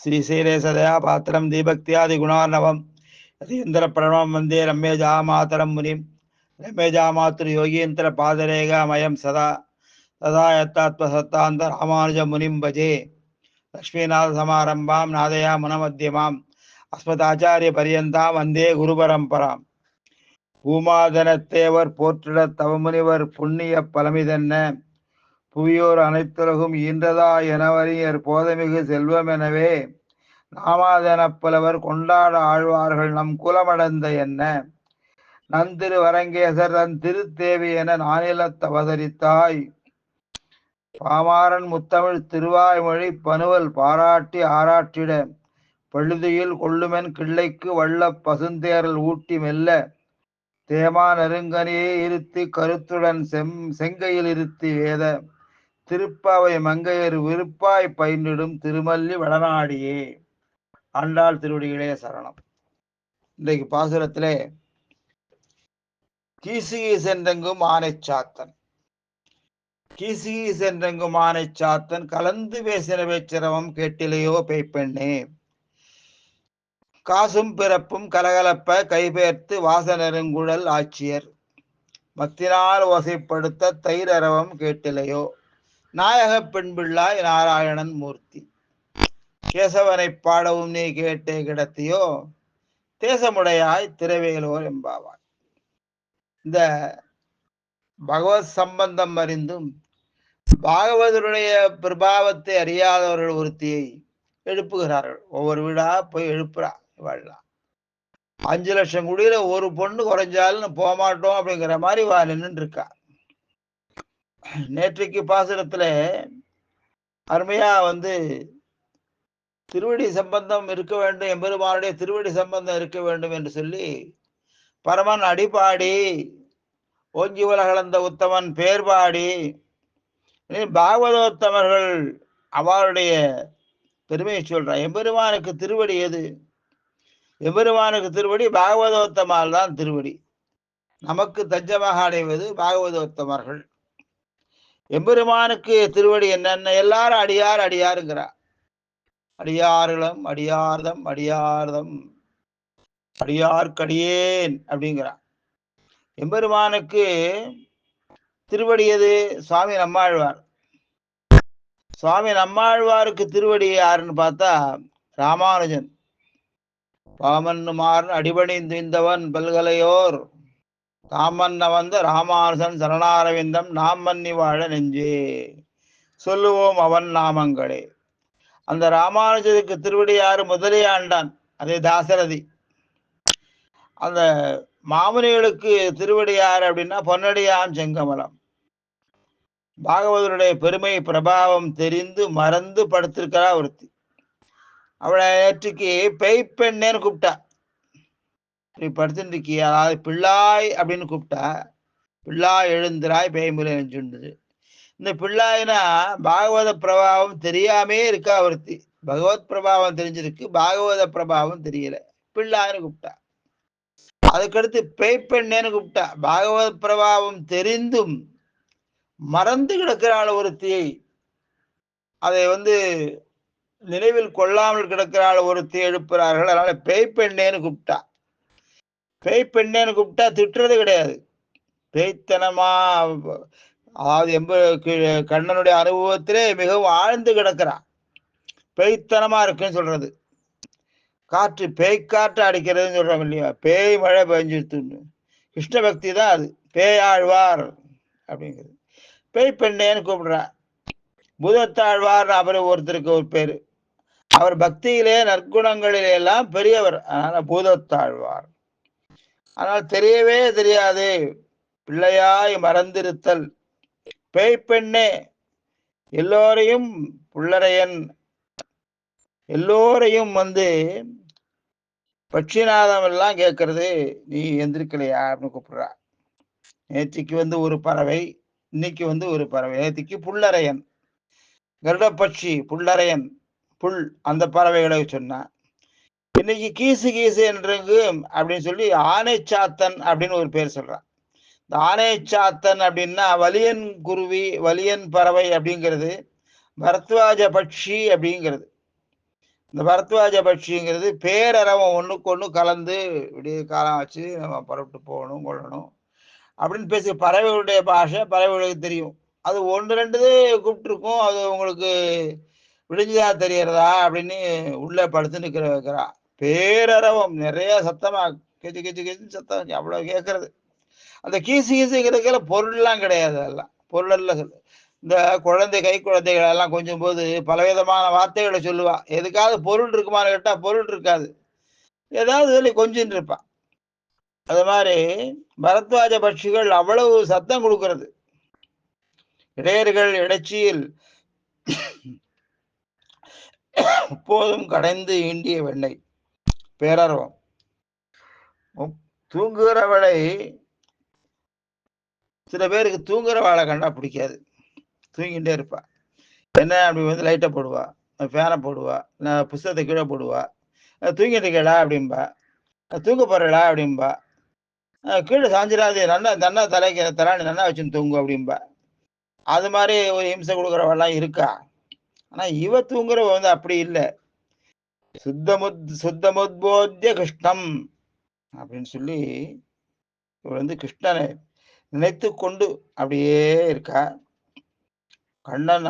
ஸ்ரீசீரேசதயா பாத்திரம் தீபக்தியாதி குணார்ணவம் ரதீந்திர பிரணவம் வந்தே ரம்மேஜா மாதரம் முனிம். ரமேஜா மாத்திரு யோகீந்திர பாதரேகாமயம் சதா. ததா யத்தாத்மசத்தாந்த ராமானுஜ முனிம் பஜே. லக்ஷ்மிநாத சமாரம்பாம் நாதயா முனமத்தியமாம். அஸ்மதாச்சாரிய பரியந்தாம் வந்தே குரு பரம்பராம் பூமாதனத்தேவர் போற்றிட தவமுனிவர் புண்ணிய பலமிதென்ன. புவியோர் அனைத்துலகும் ஈன்றதா எனவரியர் போதமிகு செல்வம் எனவே நாமாதன புலவர் கொண்டாட ஆழ்வார்கள் நம் குலமடந்த என்ன? நந்திரு வரங்கேசர் தன் திருத்தேவி என நானிலத் அவதரித்தாய். பாமாரன் முத்தமிழ் திருவாய்மொழி பனுவல் பாராட்டி ஆராட்டிட பழுதியில் கொள்ளுமென் கிள்ளைக்கு வள்ள பசுந்தேரல் ஊட்டி மெல்ல தேமா நெருங்கனியை இருத்தி கருத்துடன் செம் செங்கையில் இருத்தி வேத திருப்பாவை மங்கையர் விருப்பாய் பயின்றிடும் திருமல்லி வடநாடியே. ஆண்டாள் திருவடிகளே சரணம். இன்றைக்கு பாசுரத்திலே கீசுகி சென்றெங்கும் ஆனை சாத்தன். கீசுகி சென்றெங்கும் ஆனை சாத்தன் கலந்து பேசின சிரமம் கேட்டிலையோ பெய்ப்பெண்ணே. காசும் பிறப்பும் கலகலப்ப கைபெயர்த்து வாசனருங்குழல் ஆட்சியர். மத்தினால் ஓசைப்படுத்த தயிரரவம் கேட்டிலையோ. நாயக பெண்பிள்ளாய் நாராயணன் மூர்த்தி. கேசவனை பாடவும் நீ கேட்டே கிடத்தியோ? தேசமுடையாய் திரவேலோர் என்பாவாய். இந்த பகவத் சம்பந்தம் அறிந்தும் பாகவதருடைய பிரபாவத்தை அறியாதவர்கள் ஒருத்தியை எழுப்புகிறார்கள். ஒவ்வொரு வீடா போய் எழுப்புறா இவாள்லாம் அஞ்சு லட்சம் குடியில ஒரு பொண்ணு குறைஞ்சாலும் போக மாட்டோம் அப்படிங்கிற மாதிரி வா நின்று இருக்கா நேற்றைக்கு பாசுரத்துல அருமையா வந்து திருவடி சம்பந்தம் இருக்க வேண்டும் எம்பெருமானுடைய திருவடி சம்பந்தம் இருக்க வேண்டும் என்று சொல்லி பரமன் அடிபாடி ஓங்கி உலகளந்த உத்தமன் பேர்பாடி பாகவதோத்தமர்கள் அவருடைய பெருமையை சொல்றான் எம்பெருமானுக்கு திருவடி எது? எம்பெருமானுக்கு திருவடி பாகவதோத்தமால் தான் திருவடி. நமக்கு தஞ்சமாக அடைவது பாகவதோத்தமர்கள். எம்பெருமானுக்கு திருவடி என்னென்ன? எல்லாரும் அடியார் அடியாருங்கிறா. அடியார்களம் அடியார்தம் அடியார்தம். அடியார்க்கடியேன் அப்படிங்கிறான் எம்பெருமானுக்கு திருவடி எது? சுவாமி நம்மாழ்வார். சுவாமி நம்மாழ்வாருக்கு திருவடி யாருன்னு பார்த்தா ராமானுஜன். பாமன்னுமாறன் அடிபணிந்திந்தவன் பல்கலையோர். தாமன்ன வந்த ராமானுஜன் சரணாரவிந்தம் நாம் மன்னி வாழ நெஞ்சே சொல்லுவோம் அவன் நாமங்களே. அந்த ராமானுஜருக்கு திருவடியாறு முதலே முதலியாண்டான் அதே தாசரதி. அந்த மாமுனிகளுக்கு திருவடியார் அப்படின்னா பொன்னடியாம் செங்கமலம். பாகவதருடைய பெருமை பிரபாவம் தெரிந்து மறந்து படுத்திருக்கிறா ஒருத்தி. அவளை நேற்றுக்கு பெய்ப்பெண்ணேன்னு கூப்பிட்டா. நீ படுத்துட்டு இருக்கிய அதாவது பிள்ளாய் அப்படின்னு கூப்பிட்டா பிள்ளாய் எழுந்திராய் பேய்முறை எழுந்துது இந்த பிள்ளாய்னா பாகவத பிரபாவம் தெரியாமே இருக்கா ஒருத்தி பகவத் பிரபாவம் தெரிஞ்சிருக்கு பாகவத பிரபாவம் தெரியல. பிள்ளாய்னு கூப்பிட்டா. அதுக்கடுத்து பேய்ப்பெண்ணேன்னு கூப்பிட்டா பாகவத பிரபாவம் தெரிந்தும் மறந்து கிடக்கிறாள் ஒருத்தியை. அதை வந்து நினைவில் கொள்ளாமல் கிடக்கிறாள் ஒருத்தி எழுப்புறார்கள் அதனால பேய் பெண்ணேன்னு கூப்பிட்டா. பேய் பெண்ணேன்னு கூப்பிட்டா திட்டுறது கிடையாது. பேய்த்தனமா அதாவது எம்ப கண்ணனுடைய அனுபவத்திலே மிகவும் ஆழ்ந்து கிடக்கிறான் பேய்த்தனமா இருக்குன்னு சொல்றது. காற்று பேய்காற்று அடிக்கிறதுன்னு சொல்றோம் இல்லையா? பேய் மழை பெஞ்சிருத்துன்னு. கிருஷ்ண பக்தி தான் அது. பேயாழ்வார் அப்படிங்கிறது. பேய் பெண்ணேன்னு கூப்பிடுறா. பூதத்தாழ்வார் அவர் ஒருத்தருக்கு ஒரு பேரு. அவர் பக்தியிலே நற்குணங்களிலே எல்லாம் பெரியவர். அதனால பூதத்தாழ்வார். ஆனால் தெரியவே தெரியாது. பிள்ளையாய் மறந்திருத்தல். பேய் பெண்ணே எல்லோரையும் புள்ளரையன். எல்லோரையும் வந்து பட்சிநாதம் எல்லாம் கேட்கறது நீ எந்திருக்கலையா? அப்படின்னு கூப்பிடுறா. நேற்றுக்கு வந்து ஒரு பறவை இன்னைக்கு வந்து ஒரு பறவை. நேற்றுக்கு புள்ளரையன். கருடப்பட்சி புள்ளரையன் புல் அந்த பறவைகளை சொன்னான் இன்னைக்கு கீசு கீசு என்றங்கு அப்படின்னு சொல்லி ஆனைச்சாத்தன் அப்படின்னு ஒரு பேர் சொல்றான். இந்த ஆனைச்சாத்தன் அப்படின்னா வலியன் குருவி வலியன் பறவை அப்படிங்கிறது பரத்வாஜ பட்சி அப்படிங்கிறது. இந்த பரத்வாஜ பட்சிங்கிறது பேரறவன் ஒன்றுக்கு ஒன்று கலந்து விடிய காலம் வச்சு நம்ம புறப்பட்டு போகணும் கொள்ளணும் அப்படின்னு பேசி பறவைகளுடைய பாஷை பறவைகளுக்கு தெரியும். அது ஒன்று ரெண்டு கூப்பிட்டுருக்கும் அது உங்களுக்கு விடிஞ்சுதா தெரியறதா அப்படின்னு உள்ளே படுத்து நிற்கிற வைக்கிறா பேரரவம் நிறைய சத்தமா கெஜி கெஜி கெஜி சத்தம் அவ்வளவு கேட்கறது அந்த கீசு கீசுங்கிறதுல பொருள்லாம் கிடையாது அதெல்லாம். பொருள் எல்லாம் சொல்லு இந்த குழந்தை கை குழந்தைகள் எல்லாம் கொஞ்சம் போது பலவிதமான வார்த்தைகளை சொல்லுவா. எதுக்காவது பொருள் இருக்குமான்னு கேட்டா பொருள் இருக்காது. ஏதாவது சொல்லி கொஞ்சம் இருப்பா. அது மாதிரி பரத்வாஜ பட்சிகள் அவ்வளவு சத்தம் கொடுக்கறது. இடையர்கள் இடைச்சியில் போதும் கடைந்து ஈண்டிய வெண்ணெய். பேரர்வம். தூங்குகிறவளை சில பேருக்கு தூங்குறவாளை கண்டா பிடிக்காது. தூங்கிட்டே இருப்பா. என்ன அப்படி வந்து லைட்டை போடுவா ஃபேனை போடுவா நான் புஸ்தகத்தை கீழே போடுவா தூங்கிட்டு இருக்கடா அப்படின்பா தூங்க போறடா அப்படின்பா கீழே சாஞ்சிடாது நல்லா நன்னா தலைக்கு தலாணி நன்னா வச்சுன்னு தூங்கு அப்படின்பா அது மாதிரி ஒரு இம்சை கொடுக்குறவெல்லாம் இருக்கா. ஆனால் இவ தூங்குறவ வந்து அப்படி இல்லை. சுத்தமுத் சுத்தமுத்போத்திய கிருஷ்ணம் அப்படின்னு சொல்லி இவர் வந்து கிருஷ்ணனை நினைத்து கொண்டு அப்படியே இருக்கா. கண்ணன்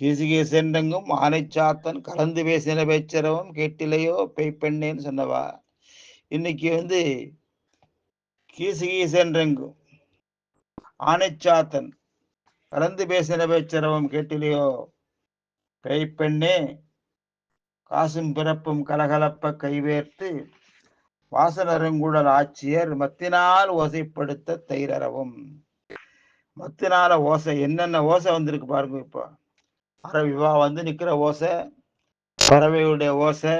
கீசுகீசென்றெங்கும் ஆனைச்சாத்தன் கலந்து பேசின பேச்சரவும் கேட்டிலையோ பெய்ப்பெண்ணேன்னு சொன்னவா. இன்னைக்கு வந்து கீசுகீசென்றெங்கும் ஆனைச்சாத்தன் கலந்து பேசின பேச்சரவும் கேட்டிலையோ பெய்ப்பெண்ணே காசும் பிறப்பும் கலகலப்ப கைவேர்த்து வாசனருங்குழல் ஆட்சியர் மத்தினால் ஓசைப்படுத்த தைரரவும் மத்தினால ஓசை என்னென்ன ஓசை வந்திருக்கு பாருங்க இப்போ. அரவிவா வந்து நிற்கிற ஓசை பறவைகளுடைய ஓசை.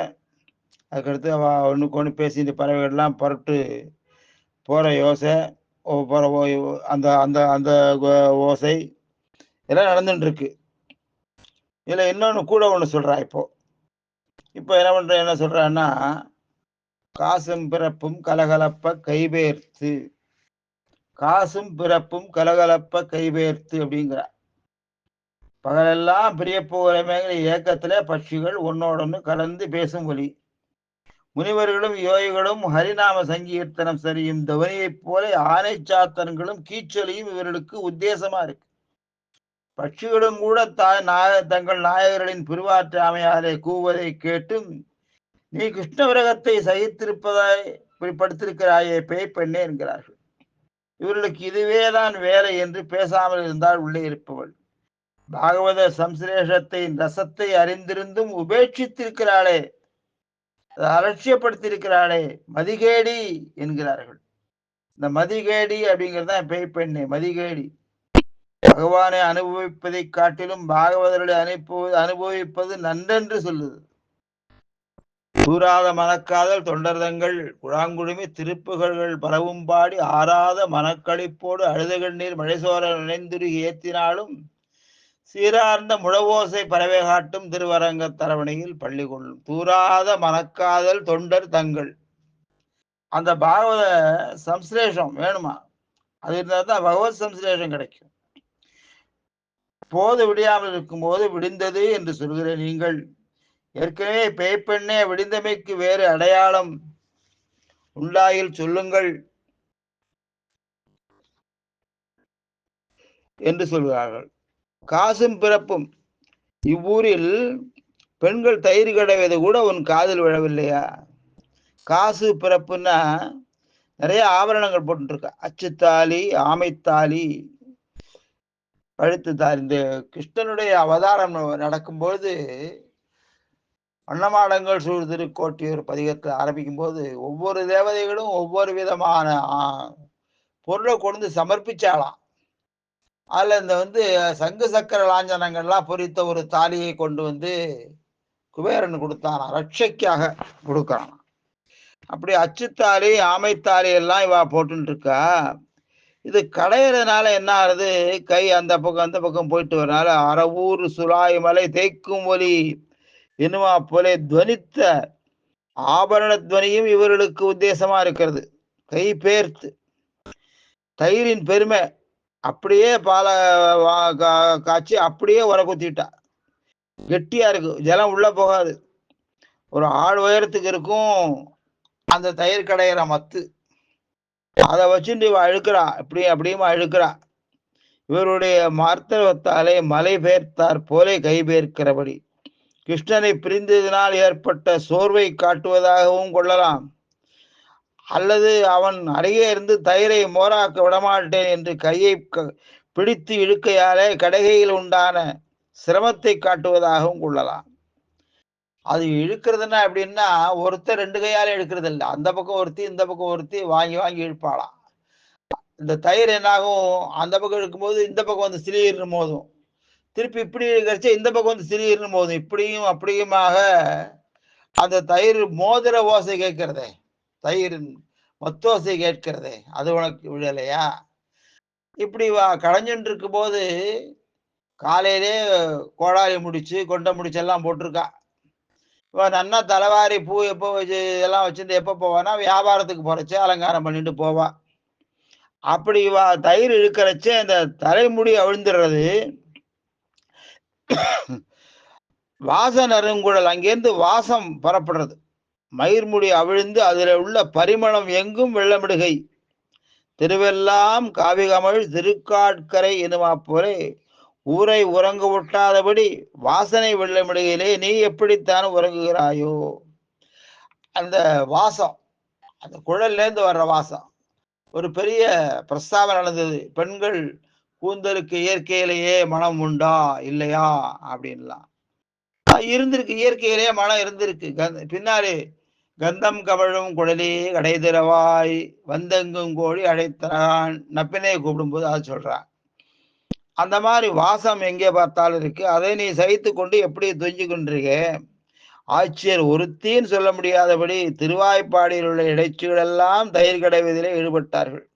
அதுக்கடுத்து அவ ஒன்றுக்கு ஒன்று பேசிட்டு பறவைகள்லாம் புரட்டு போகிற யோசை போகிற அந்த அந்த அந்த ஓசை. இதெல்லாம் நடந்துட்டுருக்கு இதில் இன்னொன்று கூட ஒன்று சொல்கிறா இப்போது இப்போ என்ன பண்ற என்ன சொல்றான்னா காசும் பிறப்பும் கலகலப்ப கைபேர்த்து. காசும் பிறப்பும் கலகலப்ப கைபேர்த்து அப்படிங்கிறார் பகலெல்லாம் பிரிய போகிறமேங்கிற இயக்கத்துல பட்சிகள் ஒன்னோடொன்னு கலந்து பேசும் ஒலி. முனிவர்களும் யோகிகளும் ஹரிநாம சங்கீர்த்தனம் சரியும் தவனியைப் போல ஆனை சாத்தன்களும் கீச்சொலியும் இவர்களுக்கு உத்தேசமா இருக்கு. பட்சிகளும் கூட தாய் தங்கள் நாயகர்களின் பிரிவாற்றாமையாலே கூவதை கேட்டும் நீ கிருஷ்ண விரகத்தை சகித்திருப்பதாய் படுத்திருக்கிறாயே பேய் பெண்ணே என்கிறார்கள். இவர்களுக்கு இதுவேதான் வேலை என்று பேசாமல் இருந்தால் உள்ளே இருப்பவள். பாகவத சம்சிரேஷத்தை ரசத்தை அறிந்திருந்தும் உபேட்சித்திருக்கிறாளே அலட்சியப்படுத்தியிருக்கிறாளே மதிகேடி என்கிறார்கள். இந்த மதிகேடி அப்படிங்கிறது தான் பேய் பெண்ணே மதிகேடி. பகவானை அனுபவிப்பதை காட்டிலும் பாகவதர்களை அனுப்புவது அனுபவிப்பது நன்றென்று சொல்லுது. தூராத மனக்காதல் தொண்டர்தங்கள் குழாங்குழுமி திருப்புகழ்கள் பரவும் பாடி ஆறாத மனக்களிப்போடு அழுத கண்ணீர் மழைசோர நினைந்துருகி ஏத்தினாலும் சீரார்ந்த முழவோசை பறவை காட்டும் திருவரங்க தரவணையில் பள்ளி கொள்ளும். தூராத மனக்காதல் தொண்டர் தங்கள். அந்த பாகவத சம்ஸ்லேஷம் வேணுமா? அது இருந்தால் தான் பகவத் சம்ஸ்லேஷம் கிடைக்கும். போது விடியாமல் இருக்கும்போது விடிந்தது என்று சொல்கிற நீங்கள். ஏற்கனவே பேய்ப்பெண்ணே விடிந்தமைக்கு வேறு அடையாளம் உண்டாயில் சொல்லுங்கள். என்று சொல்கிறார்கள். காசும் பிறப்பும். இவ்வூரில் பெண்கள் தயிர் கடைவது கூட உன் காதில் விழவில்லையா? காசு பிறப்புன்னா நிறைய ஆபரணங்கள் போட்டுருக்க. அச்சுத்தாலி ஆமைத்தாலி கழுத்து இந்த கிருஷ்ணனுடைய அவதாரம் நடக்கும்போது அன்னமாடங்கள் சூழ் திருக்கோட்டியூர் பதிகத்தில் ஆரம்பிக்கும் போது ஒவ்வொரு தேவதைகளும் ஒவ்வொரு விதமான பொருளை கொண்டு சமர்ப்பிச்சாலாம் அதில் இந்த வந்து சங்கு சக்கர லாஞ்சனங்கள்லாம் பொறித்த ஒரு தாலியை கொண்டு வந்து குபேரன் கொடுத்தானா ரட்சைக்காக கொடுக்கறான் அப்படி அச்சுத்தாலி ஆமைத்தாலி எல்லாம் இவா போட்டுருக்கா இது கடையிறதுனால என்ன ஆகுது? கை அந்த பக்கம் அந்த பக்கம் போயிட்டு வரனால அறவூர் சுலாய் மலை தேய்க்கும் ஒலி. என்னுமா போல துவனித்த ஆபரண துவனியும் இவர்களுக்கு உத்தேசமா இருக்கிறது. கை பேர்த்து. தயிரின் பெருமை. அப்படியே பாலை காய்ச்சி அப்படியே உர குத்திட்டா கெட்டியா இருக்கு. ஜலம் உள்ள போகாது. ஒரு ஆள் உயரத்துக்கு இருக்கும் அந்த தயிர் கடையிற மத்து. அதை வச்சுட்டு இவன் அழுக்கிறா இப்படி அப்படியும் அழுக்கிறா. இவருடைய மார்த்தவத்தாலே மலை பெயர்த்தார் போலே கைபேர்க்கிறபடி கிருஷ்ணனை பிரிந்ததினால் ஏற்பட்ட சோர்வை காட்டுவதாகவும் கொள்ளலாம். அல்லது அவன் அருகே இருந்து தயிரை மோராக்க விடமாட்டேன் என்று கையை பிடித்து இழுக்கையாலே கடகையில் உண்டான சிரமத்தை காட்டுவதாகவும் கொள்ளலாம். அது இழுக்கிறதுனா எப்படின்னா ஒருத்தர் ரெண்டு கையால இழுக்கிறது இல்லை. அந்த பக்கம் ஒருத்தி இந்த பக்கம் ஒருத்தி வாங்கி வாங்கி இழுப்பாளாம். இந்த தயிர் என்னாகும்? அந்த பக்கம் இழுக்கும்போது இந்த பக்கம் வந்து சிலியிருந்து போதும் திருப்பி இப்படி இழுக்கிறச்சு இந்த பக்கம் வந்து சிலியிருந்து போதும் இப்படியும் அப்படியுமாக அந்த தயிர் மோதிர ஓசை கேட்கிறதே. தயிர் மொத்தோசை கேட்கிறதே. அது உனக்கு விழலையா இப்படி வா களைஞ்சுட்டு இருக்கும்போது காலையிலே கோடாலி முடிச்சு கொண்டை முடிச்செல்லாம் போட்டிருக்கா. இப்போ நன்னா தலைவாரி பூ எப்போ வச்சு இதெல்லாம் வச்சுருந்து எப்போ போவான்னா வியாபாரத்துக்கு போறச்சு அலங்காரம் பண்ணிட்டு போவா அப்படி வா தயிர் இழுக்கிறச்சே அந்த தலைமுடி அவிழ்ந்துடுறது வாசனருங்குழல் அங்கேருந்து வாசம் புறப்படுறது. மயிர்முடி அவிழ்ந்து அதில் உள்ள பரிமளம் எங்கும் வெள்ளமிடுகை. திருவெல்லாம் காவிகமழ் திருக்காட்கரை எனுமா போலே ஊரை உறங்க ஒட்டாதபடி வாசனை வெள்ளமிடுகையிலே நீ எப்படித்தான் உறங்குகிறாயோ? அந்த வாசம் அந்த குழல்லேருந்து வர்ற வாசம் ஒரு பெரிய பிரஸ்தாபம் நடந்தது. பெண்கள் கூந்தலுக்கு இயற்கையிலேயே மனம் உண்டா? இல்லையா? அப்படின்லாம். இருந்திருக்கு. இயற்கையிலேயே மனம் இருந்திருக்கு. பின்னாடி கந்தம் கவழும் குழலி கடைதிரவாய் வந்தெங்கும் கோழி அழைத்தான் நப்பினே கூப்பிடும்போது அதை சொல்றான் அந்த மாதிரி வாசம் எங்கே பார்த்தாலும் இருக்கு. அதை நீ சகித்து கொண்டு எப்படி துஞ்சு கொண்டிருக்க ஆட்சியர் ஒருத்தின்னு சொல்ல முடியாதபடி திருவாய்ப்பாடியில் உள்ள இடைச்சிகளெல்லாம் தயிர் கடைவதிலே ஈடுபட்டார்கள்.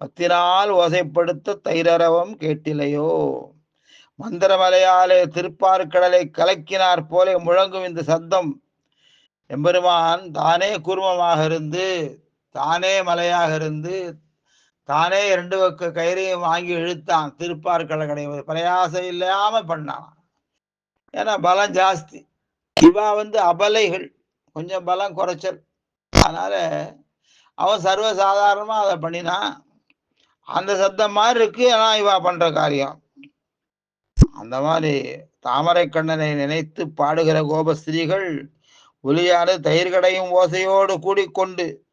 பத்தினால் ஓசைப்படுத்த தைரரவம் கேட்டிலையோ மந்திரமலையாலே திருப்பார்கடலை கலக்கினார் போலே முழங்கும் இந்த சத்தம். எம்பெருமான் தானே கூர்மமாக இருந்து தானே மலையாக இருந்து தானே இரண்டு பக்க கயிறையும் வாங்கி இழுத்தான். திருப்பார்களை கிடையாது பிரயாசம் இல்லாம பண்ணான். ஏன்னா பலம் ஜாஸ்தி. இவா வந்து அபலைகள். கொஞ்சம் பலம் குறைச்சல். அதனால அவன் சர்வ சாதாரணமா அதை பண்ணினான். அந்த சத்தம் மாதிரி இருக்கு. ஆனா இவா பண்ற காரியம். அந்த மாதிரி தாமரை கண்ணனை நினைத்து பாடுகிற கோபஸ்திரீகள் ஒளியாறு தயிர் கடையும் ஓசையோடு கூடிக்கொண்டு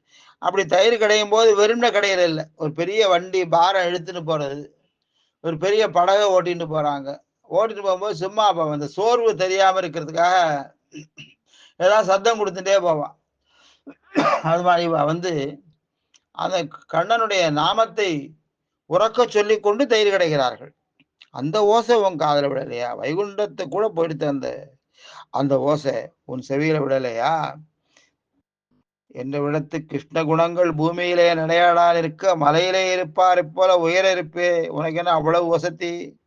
அப்படி தயிர் கடையும் போது வெறும்ன கடையில் இல்லை. ஒரு பெரிய வண்டி பாரம் இழுத்துன்னு போறது. ஒரு பெரிய படகை ஓட்டிகிட்டு போறாங்க. ஓட்டிட்டு போகும்போது சும்மா அந்த சோர்வு தெரியாம இருக்கிறதுக்காக ஏதாவது சத்தம் கொடுத்துட்டே போவான். அது மாதிரி வந்து அந்த கண்ணனுடைய நாமத்தை உறக்க சொல்லி கொண்டு தயிர் கிடைக்கிறார்கள் அந்த ஓசை உன் காதல விடலையா? வைகுண்டத்தை கூட போயிடுத்து அந்த அந்த ஓசை உன் செவியில விடலையா? என்ற விடத்து கிருஷ்ண குணங்கள் பூமியிலே நிலையாடால் இருக்க மலையிலே இருப்பார் போல உயர இருப்பே உனக்கு என்ன அவ்வளவு வசதி?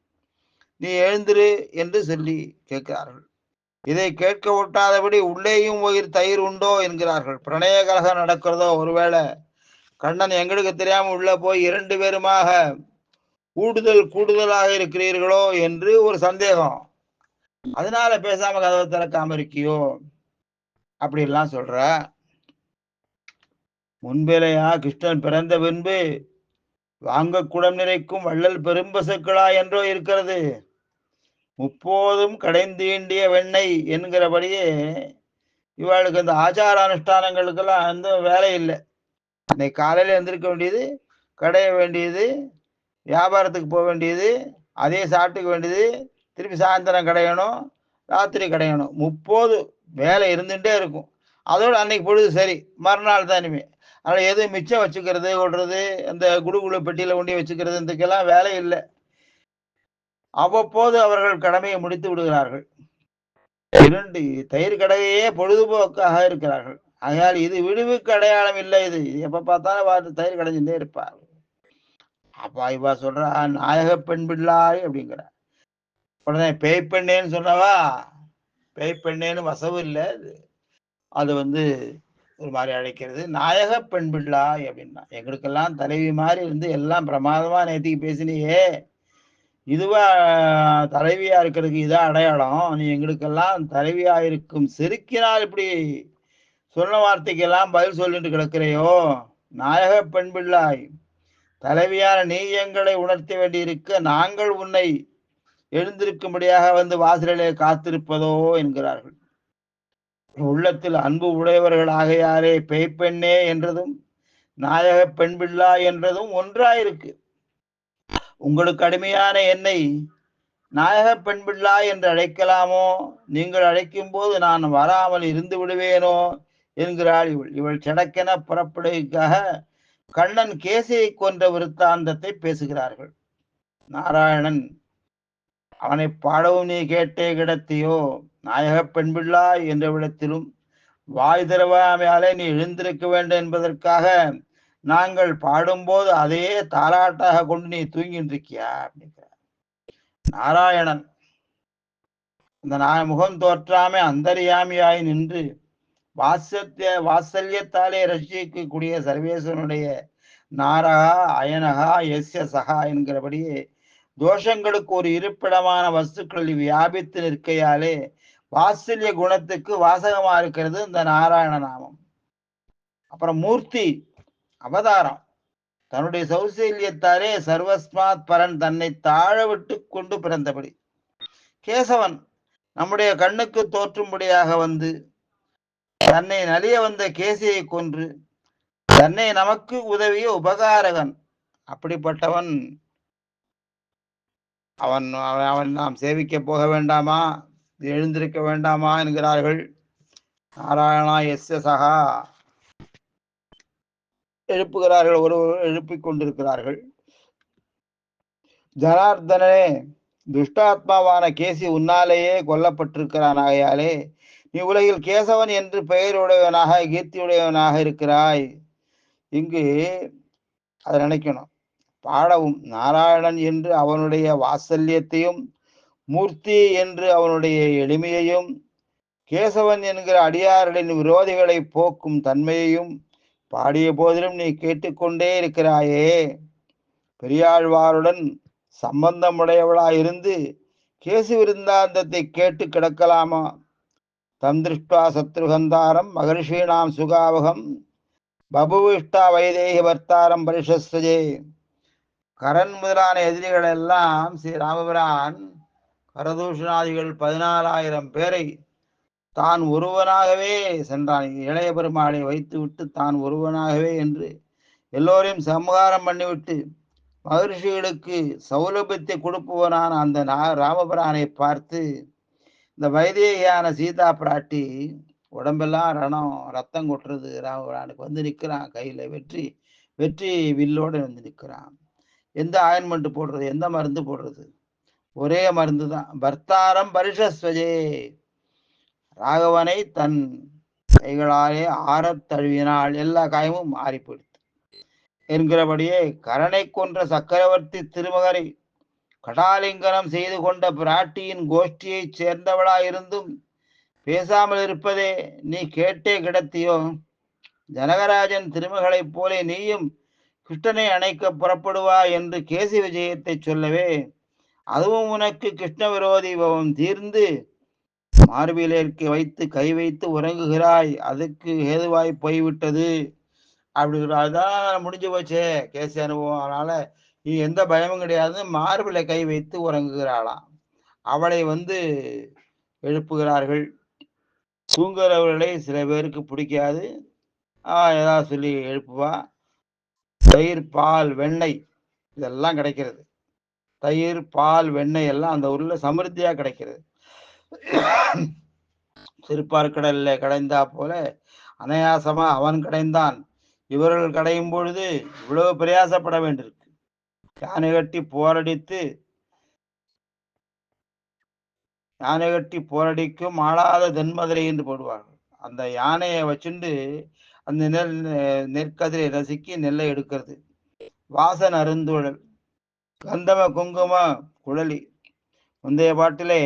நீ எழுந்திரு என்று சொல்லி கேட்கிறார்கள். இதை கேட்க ஒட்டாதபடி உள்ளேயும் உயிர் தயிர் உண்டோ என்கிறார்கள். பிரணய கலகம் நடக்கிறதோ ஒருவேளை? கண்ணன் எங்களுக்கு தெரியாம உள்ள போய் இரண்டு பேருமாக கூடுதல் கூடுதலாக இருக்கிறீர்களோ என்று ஒரு சந்தேகம். அதனால பேசாம கதவை திறக்காம இருக்கியோ? அப்படிலாம் சொல்ற. முன்பிலையா கிருஷ்ணன் பிறந்த பின்பு வாங்க குடம் நிறைக்கும் வள்ளல் பெரும்பசுக்களா என்றோ இருக்கிறது. முப்போதும் கடைந்தீண்டிய வெண்ணெய் என்கிறபடியே இவளுக்கு இந்த ஆச்சார அனுஷ்டானங்களுக்கெல்லாம் அந்த வேலை இல்லை இன்னைக்கு காலையில எந்திருக்க வேண்டியது கடைய வேண்டியது வியாபாரத்துக்கு போக வேண்டியது அதே சாப்பிட்டுக்க வேண்டியது திருப்பி சாயந்தரம் கடையணும் ராத்திரி கடையணும். முப்போது வேலை இருந்துகிட்டே இருக்கும். அதோடு அன்னைக்கு பொழுது சரி. மறுநாள் தான் அதனால் எது மிச்சம் வச்சுக்கிறது ஓடுறது அந்த குடுகுழு பெட்டியில் ஒண்டி வச்சுக்கிறது இதுக்கெல்லாம் வேலை இல்லை. அவ்வப்போது அவர்கள் கடமையை முடித்து விடுகிறார்கள். இரண்டு தயிர் கடையே பொழுதுபோக்காக இருக்கிறார்கள். ஆகையால் இது விடுவுக்கு அடையாளம் இல்லை இது. எப்ப பார்த்தாலும் பார்த்து தயிர் கடைஞ்சுட்டே இருப்பார். அப்பா இவா சொல்றா நாயக பெண் பிள்ளாய் அப்படிங்கிற உடனே பேய் பெண்ணேன்னு சொன்னவா? பேய் பெண்ணேன்னு வசவு இல்லை அது வந்து ஒரு மாதிரி அழைக்கிறது. நாயக பெண் பிள்ளா அப்படின்னா எங்களுக்கெல்லாம் தலைவி மாதிரி இருந்து எல்லாம் பிரமாதமா நேத்திக்கு பேசினியே. இதுவா தலைவியா இருக்கிறதுக்கு இதான் அடையாளம். நீ எங்களுக்கெல்லாம் தலைவியா இருக்கும் செருக்கினால் இப்படி. சொன்ன வார்த்தைக்கெல்லாம் பதில் சொல்லிட்டு கிடக்கிறையோ. நாயக பெண் பிள்ளாய் தலைவியான நீ எங்களை உணர்த்த வேண்டியிருக்க நாங்கள் உன்னை எழுந்திருக்கும்படியாக வந்து வாசலிலே காத்திருப்பதோ என்கிறார்கள். உள்ளத்தில் அன்பு உடையவர்களாகையாரே பேய்ப்பெண்ணே என்றதும் நாயக பெண் பிள்ளா என்றதும் ஒன்றாயிருக்கு. உங்களுக்கு அடிமையான என்னை நாயக பெண் பிள்ளா என்று அழைக்கலாமோ? நீங்கள் அழைக்கும் போது நான் வராமல் இருந்து விடுவேனோ? என்கிறாள் இவள். இவள் செடக்கென புறப்படுவதற்காக கண்ணன் கேசியை கொன்ற விருத்தாந்தத்தை பேசுகிறார்கள். நாராயணன் அவனை பாடவும் நீ கேட்டே கிடத்தியோ? நாயக பெண்பிள்ளா என்ற விடத்திலும் வாய் திறவாமையாலே நீ எழுந்திருக்க வேண்டும் என்பதற்காக நாங்கள் பாடும்போது அதையே தாராட்டாக கொண்டு நீ தூங்கிட்டு இருக்கியா நாராயணன் இந்த நாய் முகம் தோற்றாமை அந்தரியாமியாய் நின்று வாசத்திய வாசல்யத்தாலே ரசிக்கக்கூடிய சர்வேஸ்வரனுடைய நாரகா அயனகா எஸ்ய சகா என்கிறபடியே தோஷங்களுக்கு ஒரு இருப்பிடமான வஸ்துக்கள் வியாபித்து நிற்கையாலே வாத்சல்ய குணத்துக்கு வாசகமா இருக்கிறது இந்த நாராயண நாமம். அப்புறம் மூர்த்தி அவதாரம். தன்னுடைய சௌசல்யத்தாலே சர்வஸ்மாத் பரன் தன்னை தாழ விட்டு கொண்டு பிறந்தபடி. கேசவன் நம்முடைய கண்ணுக்கு தோற்றும்படியாக வந்து தன்னை நலிய வந்த கேசியை கொன்று தன்னை நமக்கு உதவிய உபகாரகன். அப்படிப்பட்டவன் அவன் அவன் நாம் சேவிக்க போக வேண்டாமா? எழுந்திருக்க வேண்டாமா என்கிறார்கள். நாராயணா எஸ் சகா எழுப்புகிறார்கள் ஒருவர் எழுப்பிக் கொண்டிருக்கிறார்கள் ஜனார்தனே துஷ்டாத்மாவான கேசி உன்னாலேயே கொல்லப்பட்டிருக்கிறான் ஆகையாலே நீ உலகில் கேசவன் என்று பெயருடையவனாக கீர்த்தியுடையவனாக இருக்கிறாய். இங்கு அதை நினைக்கணும். பாடவும் நாராயணன் என்று அவனுடைய வாசல்யத்தையும் மூர்த்தி என்று அவனுடைய எளிமையையும் கேசவன் என்கிற அடியார்களின் விரோதிகளை போக்கும் தன்மையையும் பாடிய போதிலும் நீ கேட்டுக்கொண்டே இருக்கிறாயே. பெரியாழ்வாருடன் சம்பந்தமுடையவளாயிருந்து கேசு விருந்தாந்தத்தை கேட்டு கிடக்கலாமா? தம் திருஷ்டா சத்ருகந்தாரம் மகர்ஷீணாம் சுகாவகம் பபுவிஷ்டா வைதேகி வர்த்தாரம் பரிஷஸ்வஜே கரண் முதலான எதிரிகள் எல்லாம் ஸ்ரீ ராமபிரான் பரதூஷணாதிகள் பதினாலாயிரம் பேரை தான் ஒருவனாகவே சென்றான். இளைய பெருமாளை வைத்துவிட்டு தான் ஒருவனாகவே என்று எல்லோரையும் சம்ஹாரம் பண்ணிவிட்டு மகர்ஷிகளுக்கு சௌலபியத்தை கொடுப்பவனான அந்த ராமபிரானை பார்த்து இந்த வைதேகியான சீதா பிராட்டி உடம்பெல்லாம் ரணம் ரத்தம் கொட்டுறது ராமபிரானுக்கு வந்து நிற்கிறான். கையில வெற்றி வெற்றி வில்லோடு வந்து நிற்கிறான். எந்த ஆயின்மெண்ட் போடுறது எந்த மருந்து போடுறது? ஒரே மருந்து தான் பர்த்தாரம் பரிஷஸ்வஜே. ராகவனை தன் கைகளாலே ஆறத் தழுவினால் எல்லா காயமும் மாறி போயிடுத்து என்கிறபடியே கரணை கொன்ற சக்கரவர்த்தி திருமகனை கடாலிங்கனம் செய்து கொண்ட பிராட்டியின் கோஷ்டியைச் சேர்ந்தவளாயிருந்தும் பேசாமல் இருப்பதே நீ கேட்டே கிடத்தியோ? ஜனகராஜன் திருமகளைப் போலே நீயும் கிருஷ்ணனை அணைக்க புறப்படுவா என்று கேசி விஜயத்தை சொல்லவே அதுவும் உனக்கு கிருஷ்ண விரோதி பவம் தீர்ந்து மார்பிலேற்கு வைத்து கை வைத்து உறங்குகிறாய். அதுக்கு ஏதுவாய் போய்விட்டது. அப்படி அதான் முடிஞ்சு போச்சே கேசி அனுபவம். அதனால நீ எந்த பயமும் கிடையாது. மார்பில கை வைத்து உறங்குகிறாளாம். அவளை வந்து எழுப்புகிறார்கள். தூங்குறவர்களை சில பேருக்கு பிடிக்காது. ஏதாவது சொல்லி எழுப்புவா. தயிர் பால் வெண்ணெய் இதெல்லாம் கிடைக்கிறது. தயிர் பால் வெண்ணெய் எல்லாம் அந்த ஊர்ல சமிருத்தியா கிடைக்கிறது. சிறுபார்க்கடல்ல கடைந்தா போல அனாயாசமா அவன் கடைந்தான். இவர்கள் கடையும் பொழுது இவ்வளவு பிரயாசப்பட வேண்டியிருக்கு. யானை கட்டி போரடித்து யானை கட்டி போரடிக்கும் ஆளாத தென்மதுரை என்று போடுவார்கள். அந்த யானையை வச்சுண்டு அந்த நெல் நெற்கதிரை ரசிக்கு நெல்லை எடுக்கிறது. வாசன் அருந்துழல் கந்தம குங்கும குழலி. முந்தைய பாட்டிலே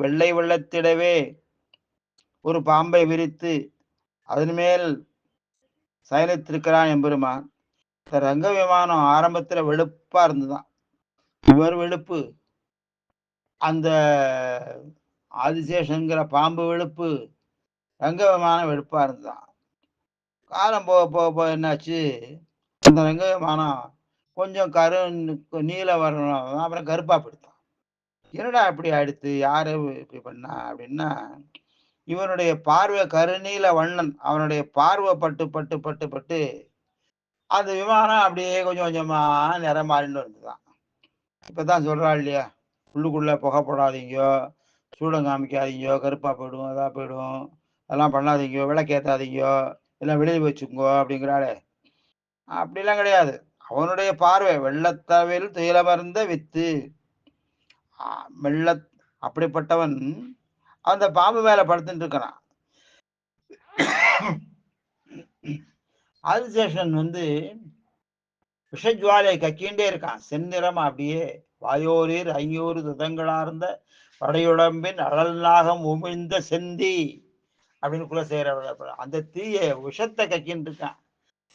வெள்ளை வெள்ளத்திடவே ஒரு பாம்பை விரித்து அதன் மேல் சயனித்திருக்கிறான் எம்பெருமான். ரங்க விமானம் ஆரம்பத்துல வெளுப்பா இருந்துதான் இவர் வெளுப்பு. அந்த ஆதிசேஷங்கிற பாம்பு வெளுப்பு ரங்கவிமான வெளுப்பா இருந்துதான் காலம் போக போக போக என்னாச்சு? அந்த ரங்க விமானம் கொஞ்சம் கரு நீல வரணும் அப்புறம் கருப்பாக போயிட்டான் என்னடா இப்படி ஆயிடுத்து யார் இப்படி பண்ணா? அப்படின்னா இவனுடைய பார்வை கருநீல வண்ணன். அவனுடைய பார்வை பட்டு பட்டு பட்டு பட்டு அந்த விமானம் அப்படியே கொஞ்சம் கொஞ்சமா நிறம் மாறின்னு வந்துதான் இப்பதான் சொல்றா இல்லையா? உள்ளுக்குள்ள புகைப்படாதீங்கோ சூடம் காமிக்காதீங்கோ கருப்பா போயிடும் அதா போயிடும் அதெல்லாம் பண்ணாதீங்கோ விளக்கேற்றாதீங்கோ எல்லாம் வெளியே வச்சுக்கோ அப்படிங்கிறாளே. அப்படிலாம் கிடையாது. அவனுடைய பார்வை வெள்ளத்தவில் துயிலமர்ந்த வித்து. வெள்ள அப்படிப்பட்டவன் அந்த பாம்பு மேல படுத்துட்டு இருக்கிறான் ஆதிசேஷன் வந்து விஷஜ்வாலையை கக்கிண்டே இருக்கான். செந்நிறம் அப்படியே வாயோரீர் ஐயோரு துதங்களார்ந்த படையுடம்பின் அழல் நாகம் உமிழ்ந்த செந்தி அப்படின்னு குல செய்யற அந்த தீய விஷத்தை கக்கின்னு இருக்கான்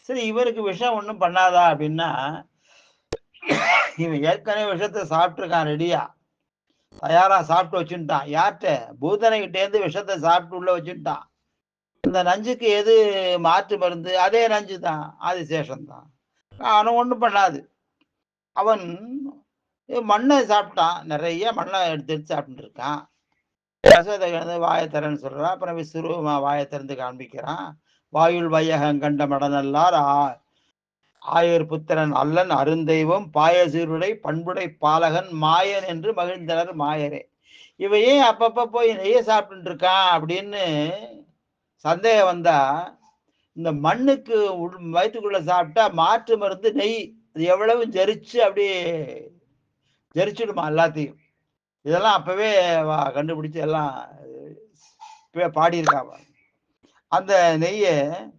சரி இவருக்கு விஷம் ஒண்ணும் பண்ணாதா அப்படின்னா இவன் ஏற்கனவே விஷத்தை சாப்பிட்டுருக்கான் ரெடியா? தயாரா சாப்பிட்டு வச்சுட்டான். யார்கிட்ட? பூதனைகிட்ட இருந்து விஷத்தை சாப்பிட்டு உள்ள வச்சுட்டான். இந்த நஞ்சுக்கு எது மாற்று மருந்து? அதே நஞ்சு தான். ஆதிசேஷந்தான் அவனை ஒண்ணும் பண்ணாது. அவன் மண்ணை சாப்பிட்டான். நிறைய மண்ணை எடுத்து எடுத்து சாப்பிட்டு இருக்கான். வாயை திறன்னு சொல்றான். அப்புறம் விஸ்வரூபமா வாயை திறந்து காண்பிக்கிறான். வாயுள் வையகம் கண்ட மடனல்லார் ஆ- ஆயர் புத்திரன் அல்லன் அருந்தெய்வம் பாயசீருடை பண்புடை பாலகன் மாயன் என்று மகிழ்ந்தனர் மாயரே. இவையே அப்பப்ப போய் நெய்ய சாப்பிட்டு இருக்கான் அப்படின்னு சந்தேகம் வந்தா இந்த மண்ணுக்கு உள் வயிற்றுக்குள்ள சாப்பிட்டா மாற்று மருந்து நெய் அது எவ்வளவு ஜெரிச்சு அப்படியே ஜெரிச்சிடுமா எல்லாத்தையும். இதெல்லாம் அப்பவே வா- கண்டுபிடிச்சு எல்லாம் பாடியிருக்காங்க அந்த நெய்யை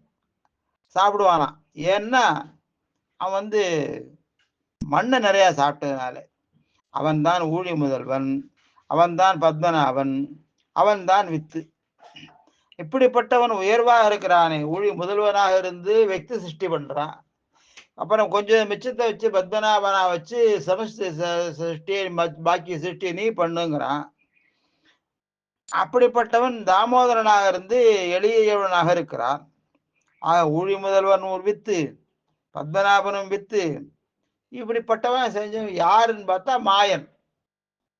சாப்பிடுவானாம். ஏன்னா அவன் வந்து மண்ணை நிறையா சாப்பிட்டதுனால. அவன்தான் ஊழி முதல்வன் அவன்தான் பத்மநாபன் அவன்தான் வித்து. இப்படிப்பட்டவன் உயர்வாக இருக்கிறானே ஊழி முதல்வனாக இருந்து வெக்தி சிருஷ்டி பண்றான். அப்புறம் கொஞ்சம் மிச்சத்தை வச்சு பத்மநாபனா வச்சு சமஸ்தி சிருஷ்டி சிருஷ்டியை மத்- பாக்கி சிருஷ்டியை நீ பண்ணுங்கிறான். அப்படிப்பட்டவன் தாமோதரனாக இருந்து எளியவனாக இருக்கிறான். ஆக ஊழி முதல்வன் ஒரு வித்து பத்மநாபனும் வித்து இப்படிப்பட்டவன் செஞ்ச யாருன்னு பார்த்தா மாயன்.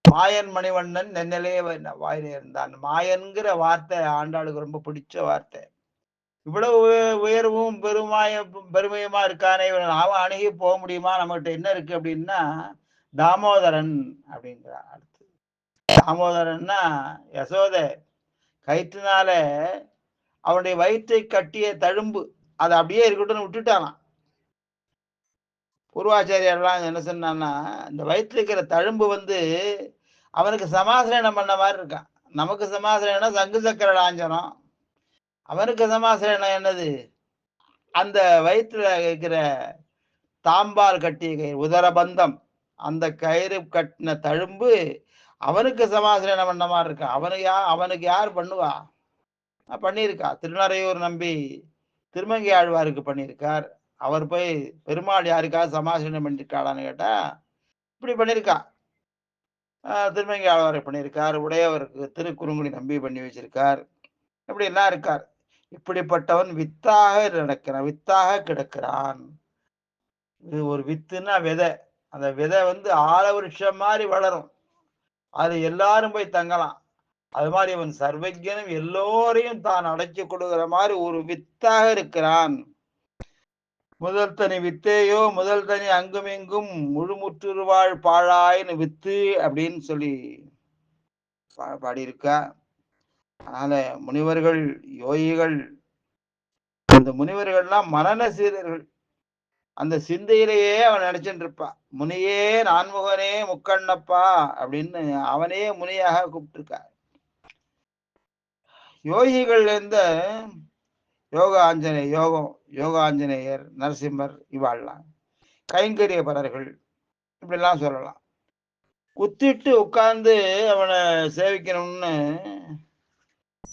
மாயன் மணிவண்ணன் நென்னலே வாயிலே இருந்தான். மாயன்கிற வார்த்தை ஆண்டாளுக்கு ரொம்ப பிடிச்ச வார்த்தை. இவ்வளவு உயர்வும் பெருமாய பெருமையுமா இருக்கானே இவன். அவன் அணுகி போக முடியுமா? நம்மகிட்ட என்ன இருக்கு அப்படின்னா தாமோதரன் அப்படிங்கிற தாமோதரன்னா யசோதை கயிற்றுனால அவனுடைய வயிற்றை கட்டிய தழும்பு அது அப்படியே இருக்கட்டும்னு விட்டுட்டானான் பூர்வாச்சாரியர்லாம் என்ன சொன்னான்னா இந்த வயிற்றுல இருக்கிற தழும்பு வந்து அவனுக்கு சமாசரணம் பண்ண மாதிரி இருக்கான். நமக்கு சமாசனம் சங்கு சக்கர லாஞ்சனம். அவனுக்கு சமாசரணம் என்னது? அந்த வயிற்றுல இருக்கிற தாம்பால் கட்டிய கயிறு உதரபந்தம். அந்த கயிறு கட்டின தழும்பு அவனுக்கு சமாசனம் பண்ண மாதிரி இருக்கான் அவனுக்கு யா அவனுக்கு யார் பண்ணுவா? பண்ணியிருக்கா. திருநறையூர் நம்பி திருமங்கி ஆழ்வாருக்கு பண்ணியிருக்கார். அவர் போய் பெருமாள் யாருக்காவது சமாசனம் பண்ணியிருக்காளான்னு கேட்டா இப்படி பண்ணியிருக்கா. திருமங்கி திருமங்கை ஆழ்வாரை பண்ணியிருக்கார். உடையவருக்கு திருக்குறுங்குடி நம்பி பண்ணி வச்சிருக்கார். இப்படி எல்லாம் இருக்கார். இப்படிப்பட்டவன் வித்தாக நடக்கிறான் வித்தாக கிடக்கிறான். இது ஒரு வித்துன்னா விதை. அந்த விதை வந்து ஆல வருஷம் மாதிரி வளரும். அது எல்லாரும் போய் தங்கலாம். அது மாதிரி அவன் சர்வஜனும் எல்லோரையும் தான் அடைச்சு கொடுக்கிற மாதிரி ஒரு வித்தாக இருக்கிறான். முதல் தனி வித்தேயோ முதல் தனி அங்கும் இங்கும் முழுமுற்றுருவாழ் பாழாயின்னு வித்து அப்படின்னு சொல்லி பா- பாடியிருக்கா. அதனால முனிவர்கள் யோகிகள் அந்த முனிவர்கள்லாம் மரண சீரர்கள். அந்த சிந்தையிலேயே அவன் நினைச்சுட்டு இருப்பான் முனியே நான்முகனே முக்கண்ணப்பா அப்படின்னு அவனே முனியாக கூப்பிட்டிருக்கா யோகிகள் இருந்த யோக ஆஞ்சநேய யோகம் யோகாஞ்சநேயர் நரசிம்மர் இவாள்லாம் கைங்கரியபரர்கள் இப்படிலாம் சொல்லலாம். குத்திட்டு உட்கார்ந்து அவனை சேவிக்கணும்னு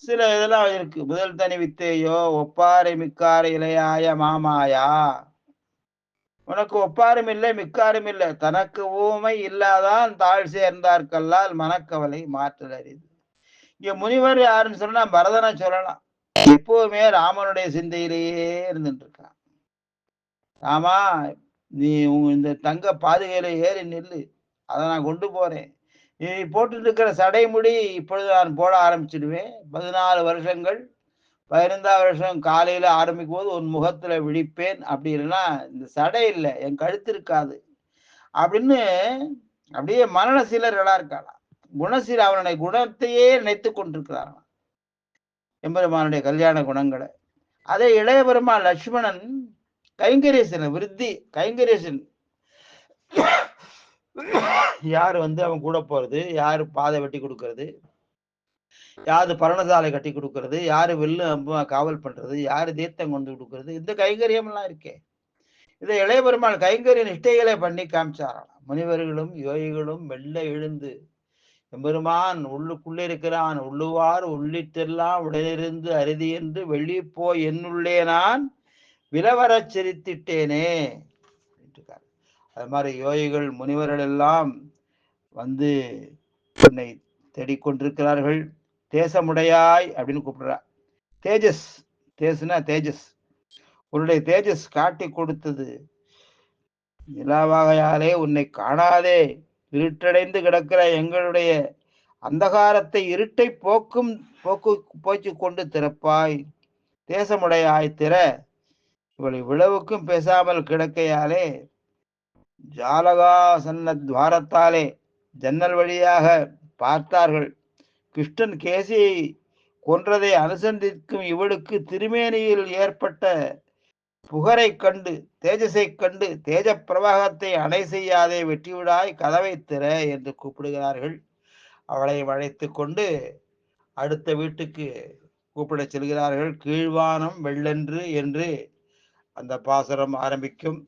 சில இதெல்லாம் இருக்கு. முதல் தனி வித்தேயோ ஒப்பாரை மிக்காரை இளையாய மாமாயா உனக்கு ஒப்பாரும் இல்லை மிக்காரும் இல்லை. தனக்கு ஊமை இல்லாதான் தாழ் சேர்ந்தார்கல்லால் மனக்கவலை மாற்றல் அறிது. இங்க முனிவர் யாருன்னு சொன்னா பரதனை சொல்லலாம். எப்பவுமே ராமனுடைய சிந்தையிலேயே இருந்துட்டு இருக்கான் ராமா நீ உன் இந்த தங்க பாதுகையில ஏறி நில்லு. அதை நான் கொண்டு போறேன். நீ போட்டுட்டு இருக்கிற சடைமுடி இப்பொழுது நான் போட ஆரம்பிச்சிடுவேன். பதினாலு வருஷங்கள் பதினைந்தாம் வருஷம் காலையில ஆரம்பிக்கும் போது உன் முகத்துல விழிப்பேன். அப்படி இல்லைன்னா இந்த சடை இல்லை என் கழுத்து இருக்காது. அப்படின்னு அப்படியே மரண சீலர்களா இருக்காளாம் குணசீல அவனுடைய குணத்தையே நினைத்து கொண்டிருக்கிறாராம் எம்பெருமானுடைய கல்யாண குணங்களை. அதே இளைய பெருமாள் லட்சுமணன் கைங்கரேசன் விருத்தி கைங்கரேசன் யார் வந்து அவன் கூட போறது? யாரு பாதை வெட்டி கொடுக்கறது? யாரு பரணசாலை கட்டி கொடுக்கறது யாரு வெள்ளு அம்பு காவல் பண்றது யாரு தீர்த்தம் கொண்டு கொடுக்கறது இந்த கைங்கரியம் எல்லாம் இருக்கே. இதை இளைய பெருமாள் கைங்கரிய நிஷ்டைகளை பண்ணி காமிச்சாராம். முனிவர்களும் யோகிகளும் மெல்ல எழுந்து எம்பெருமான் உள்ளுக்குள்ளே இருக்கிறான் உள்ளுவார் உள்ளிட்டெல்லாம் உடனிருந்து அருதி என்று வெளியே போய் என்னுள்ளே நான் விலவரச் சிரித்திட்டேனே அது மாதிரி யோகிகள் முனிவர்கள் எல்லாம் வந்து உன்னை தேடிக்கொண்டிருக்கிறார்கள். தேசமுடையாய் அப்படின்னு கூப்பிடுறா. தேஜஸ் தேசுனா தேஜஸ். உன்னுடைய தேஜஸ் காட்டி கொடுத்தது. நிலாவாகையாலே உன்னை காணாதே. இருட்டடைந்து கிடக்கிற எங்களுடைய அந்தகாரத்தை இருட்டை போக்கும் போக்கு போய்ச்சி கொண்டு திறப்பாய். தேசமுடையாய் திற. இவளை விளவுக்கும் பேசாமல் கிடக்கையாலே. ஜாலகா சன்ன துவாரத்தாலே ஜன்னல் வழியாக பார்த்தார்கள். கிருஷ்ணன் கேசியை கொன்றதை அனுசந்திக்கும் இவளுக்கு திருமேனியில் ஏற்பட்ட புகரை கண்டு தேஜஸை கண்டு தேஜ பிரவாகத்தை அணை செய்யாதே வெட்டிவிடாய் கதவை திற என்று கூப்பிடுகிறார்கள். அவளை அழைத்து கொண்டு அடுத்த வீட்டுக்கு கூப்பிடச் செல்கிறார்கள். கீழ்வானம் வெள்ளென்று என்று அந்த பாசுரம் ஆரம்பிக்கும்.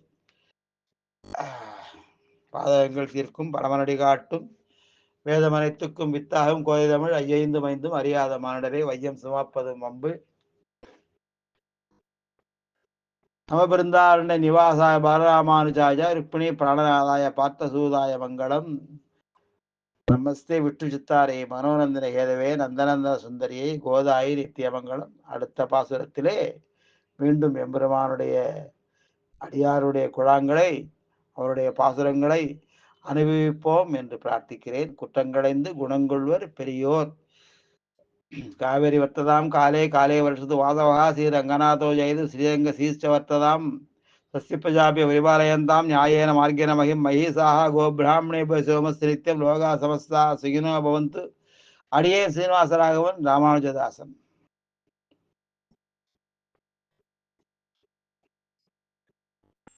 பாதகங்கள் தீர்க்கும் பரமனடி காட்டும். வேதமனைத்துக்கும் வித்தாகும் கோதை தமிழ் ஐயைந்து மைந்தும் அறியாத மானிடரே வையம் சுமப்பதும் வம்பு. நமபிருந்தாரண்ய நிவாசாய பாலராமானுஜாய ருக்மிணி பிராணநாதாய பார்த்தசூதாய மங்களம். நமஸ்தே விட்டு சித்தாரே மனோநந்தன கேதவே நந்தநந்தன சுந்தரியை கோதாயி நித்தியமங்கலம் அடுத்த பாசுரத்திலே மீண்டும் எம்பெருமானுடைய அடியாருடைய குழாங்களை அவருடைய பாசுரங்களை அனுபவிப்போம் என்று பிரார்த்திக்கிறேன். குற்றங்களைந்து குணங்கொள்வர் பெரியோர். காவேரி வர்த்ததாம் காலே காலே வருஷத்து வாதவகா ஸ்ரீ ரங்கநாதோ ஜெயது ஸ்ரீரங்க சீஷ்ட வர்த்ததாம் சசிப்பஜாபிய பரிபாலயந்தாம் நியாயேன மார்கேன மகிம் மகீசாக கோபிராமணே நித்தியம் லோகா சமஸ்தா சுகினோ பவந்து. அடியே சீனிவாசராகவன் ராமானுஜதாசன்.